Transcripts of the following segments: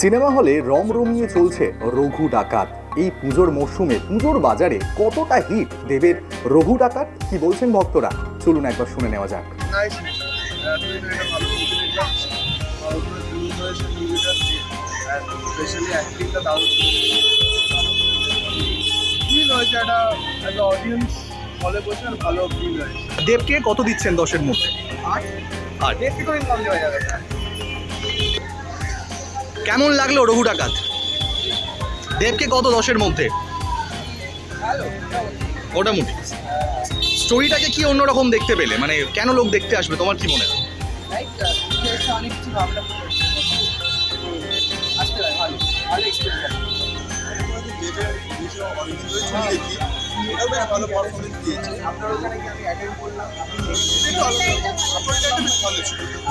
Cinema হলে রমরমিয়ে চলছে রঘু ডাকাত। এই পুজোর মরশুমে পুজোর বাজারে কতটা হিট? দেবের রঘু ডাকাত কি বলছেন ভক্তরা? চলুন একবার শুনে নেওয়া যাক। অডিয়েন্স হলে বসে ভালো দেবকে কত দিচ্ছেন দশের মধ্যে? আর আর দেখতে করে কম দেওয়া যাবে কেমন লাগল রঘু ডাকাত? দেবকে কত দশের মধ্যে? মোটামুটি। স্টোরিটাকে কি অন্যরকম দেখতে পেলে? মানে কেন লোক দেখতে আসবে? তোমার কি মনে হয়?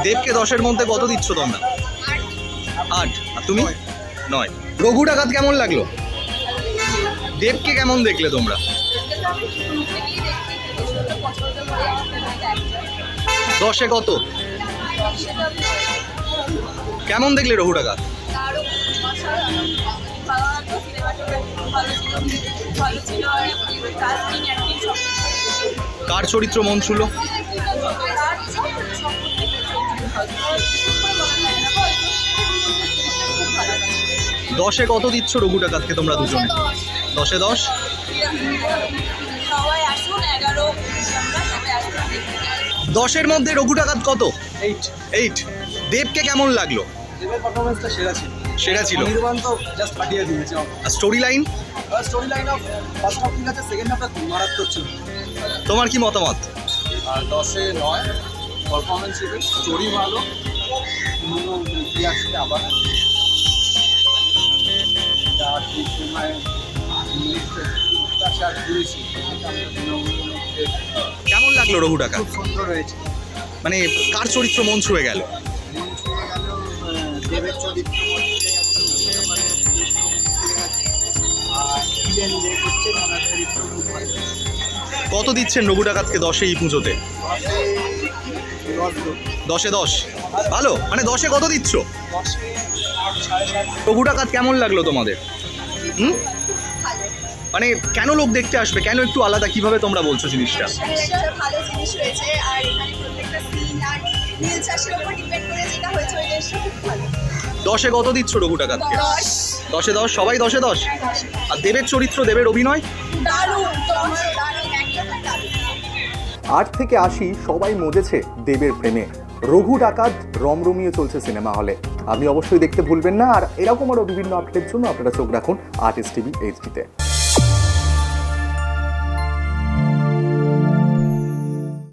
দেবকে দশের মধ্যে কত দিচ্ছ তোমরা? আট। আর তুমি? নয়। রঘু ডাকাত কেমন লাগল? দেবকে কেমন দেখলে তোমরা? দশে কত? কেমন দেখলে রঘু ডাকাত? কার চরিত্র মন ছিল? দশে কত দিচ্ছ রঘু ডাকাতকে তোমরা দুজনে? দশে। দশ। দশের মধ্যে রঘু ডাকাত কত? এইট এইট দেবকে কেমন লাগল? দেবের পারফরমেন্সটা সেরা ছিল। সেরা ছিল। নির্বাণ তো জাস্ট ফাটিয়ে দিয়েছে। আর story line story line of first half ঠিক আছে সেকেন্ড হাফটা মারাত্মক ছিল। তোমার কি মতামত? আর দশে নয়। পারফরমেন্স স্টোরি ভালো। আবার। কেমন লাগল রঘু ডাকাত খুব সুন্দর হয়েছে। মানে কার চরিত্র মন ছুঁয়ে গেল? দেবের চরিত্র কত দিচ্ছেন রঘু ডাকাতকে দশে এই পুজোতে? দশে দশ। ভালো। মানে দশে কত দিচ্ছ? রঘু ডাকাত কেমন লাগল তোমাদের? হুম? মানে কেন লোক দেখতে আসবে? কেন একটু আলাদা? কীভাবে তোমরা বলছো জিনিসটা? একটা ভালো জিনিস হয়েছে আর এখানে প্রত্যেকটা সিন আর নীল চাষের উপর ডিপেন্ড করে যেটা হয়েছে ওই জিনিসটা খুব ভালো। দশে কত দিচ্ছ রঘু ডাকাতকে দশে। দশ সবাই দশে দশ? আর দেবের চরিত্র দেবের অভিনয়? দারুণ দশ দারুণ একদম দারুণ। আট থেকে আশি সবাই মজেছে দেবের প্রেমে। রঘু ডাকাত রমরমিয়ে চলছে সিনেমা হলে। আপনি অবশ্যই দেখতে ভুলবেন না আর এরকম আরও বিভিন্ন আপডেটের জন্য আপনারা চোখ রাখুন আর্টিস্ট টিভি এইচডিতে